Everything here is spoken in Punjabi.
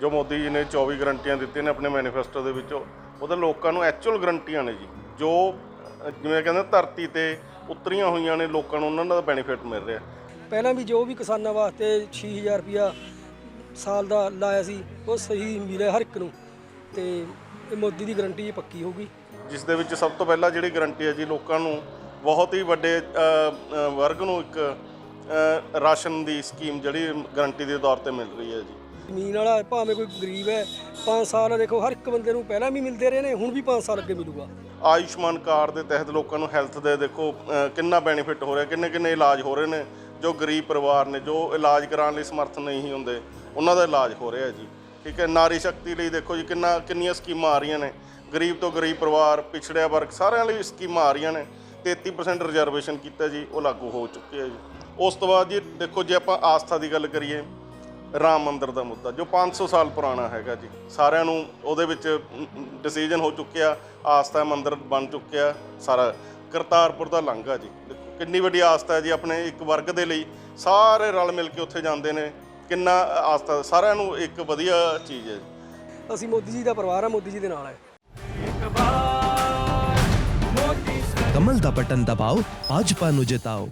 ਜੋ ਮੋਦੀ ਜੀ ਨੇ 24 ਗਰੰਟੀਆਂ ਦਿੱਤੀਆਂ ਨੇ ਆਪਣੇ ਮੈਨੀਫੈਸਟੋ ਦੇ ਵਿੱਚ ਉਹਦੇ ਲੋਕਾਂ ਨੂੰ ਐਕਚੁਅਲ ਗਰੰਟੀਆਂ ਨੇ ਜੀ। ਜੋ ਜਿਵੇਂ ਕਹਿੰਦੇ ਧਰਤੀ ਤੇ ਉਤਰੀਆਂ ਹੋਈਆਂ ਨੇ ਲੋਕਾਂ ਨੂੰ ਉਹਨਾਂ ਦਾ ਬੈਨੀਫਿਟ ਮਿਲ ਰਿਹਾ। ਪਹਿਲਾਂ ਵੀ ਜੋ ਵੀ ਕਿਸਾਨਾਂ ਵਾਸਤੇ 6000 ਰੁਪਇਆ ਸਾਲ ਦਾ ਲਾਇਆ ਸੀ ਉਹ ਸਹੀ ਮਿਲਿਆ ਹਰ ਇੱਕ ਨੂੰ। ਤੇ ਇਹ ਮੋਦੀ ਦੀ ਗਰੰਟੀ ਪੱਕੀ ਹੋਊਗੀ। ਜਿਸ ਦੇ ਵਿੱਚ ਸਭ ਤੋਂ ਪਹਿਲਾਂ ਜਿਹੜੀ ਗਰੰਟੀ ਹੈ ਜੀ ਲੋਕਾਂ ਨੂੰ ਬਹੁਤ ਹੀ ਵੱਡੇ ਵਰਗ ਨੂੰ ਇੱਕ ਰਾਸ਼ਨ ਦੀ ਸਕੀਮ ਜਿਹੜੀ ਗਰੰਟੀ ਦੇ ਤੌਰ ਤੇ ਮਿਲ ਰਹੀ ਹੈ ਜੀ। ਜ਼ਮੀਨ ਵਾਲਾ ਭਾਵੇਂ ਕੋਈ ਗਰੀਬ ਹੈ 5 ਸਾਲ ਦੇਖੋ ਹਰ ਇੱਕ ਬੰਦੇ ਨੂੰ ਪਹਿਲਾਂ ਵੀ ਮਿਲਦੇ ਰਹੇ ਨੇ ਹੁਣ ਵੀ 5 ਸਾਲ ਅੱਗੇ ਮਿਲੂਗਾ। ਆਯੁਸ਼ਮਾਨ ਕਾਰਡ ਦੇ ਤਹਿਤ ਲੋਕਾਂ ਨੂੰ ਹੈਲਥ ਦੇ ਦੇਖੋ ਕਿੰਨਾ ਬੈਨੀਫਿਟ ਹੋ ਰਿਹਾ ਕਿੰਨੇ ਕਿੰਨੇ ਇਲਾਜ ਹੋ ਰਹੇ ਨੇ ਜੋ ਗਰੀਬ ਪਰਿਵਾਰ ਨੇ ਜੋ ਇਲਾਜ ਕਰਾਉਣ ਲਈ ਸਮਰਥ ਨਹੀਂ ਹੁੰਦੇ ਉਹਨਾਂ ਦਾ ਇਲਾਜ ਹੋ ਰਿਹਾ ਜੀ। ਠੀਕ ਹੈ ਨਾਰੀ ਸ਼ਕਤੀ ਲਈ ਦੇਖੋ ਜੀ ਕਿੰਨਾ ਕਿੰਨੀਆਂ ਸਕੀਮਾਂ ਆ ਰਹੀਆਂ ਨੇ। ਗਰੀਬ ਤੋਂ ਗਰੀਬ ਪਰਿਵਾਰ ਪਿਛੜਿਆ ਵਰਗ ਸਾਰਿਆਂ ਲਈ ਸਕੀਮਾਂ ਆ ਰਹੀਆਂ ਨੇ। 33% ਰਿਜ਼ਰਵੇਸ਼ਨ ਕੀਤਾ ਜੀ ਉਹ ਲਾਗੂ ਹੋ ਚੁੱਕਿਆ ਜੀ। ਉਸ ਤੋਂ ਬਾਅਦ ਜੀ ਦੇਖੋ ਜੇ ਆਪਾਂ ਆਸਥਾ ਦੀ ਗੱਲ ਕਰੀਏ ਰਾਮ ਮੰਦਿਰ ਦਾ ਮੁੱਦਾ ਜੋ 500 ਸਾਲ ਪੁਰਾਣਾ ਹੈਗਾ ਜੀ। ਸਾਰਿਆਂ ਨੂੰ ਉਹਦੇ ਵਿੱਚ ਡਿਸੀਜਨ ਹੋ ਚੁੱਕਿਆ ਆਸਥਾ ਮੰਦਿਰ ਬਣ ਚੁੱਕਿਆ ਸਾਰਾ ਕਰਤਾਰਪੁਰ ਦਾ ਲਾਂਘਾ ਜੀ। ਦੇਖੋ ਕਿੰਨੀ ਵੱਡੀ ਆਸਥਾ ਹੈ ਜੀ ਆਪਣੇ ਇੱਕ ਵਰਗ ਦੇ ਲਈ। ਸਾਰੇ ਰਲ ਮਿਲ ਕੇ ਉੱਥੇ ਜਾਂਦੇ ਨੇ ਕਿੰਨਾ ਆਸਥਾ ਸਾਰਿਆਂ ਨੂੰ ਇੱਕ ਵਧੀਆ ਚੀਜ਼ ਹੈ ਜੀ। ਅਸੀਂ ਮੋਦੀ ਜੀ ਦਾ ਪਰਿਵਾਰ ਆ ਮੋਦੀ ਜੀ ਦੇ ਨਾਲ ਹੈ। ਕਮਲ ਦਾ ਬਟਨ ਦਬਾਓ ਭਾਜਪਾ ਨੂੰ ਜਿਤਾਓ।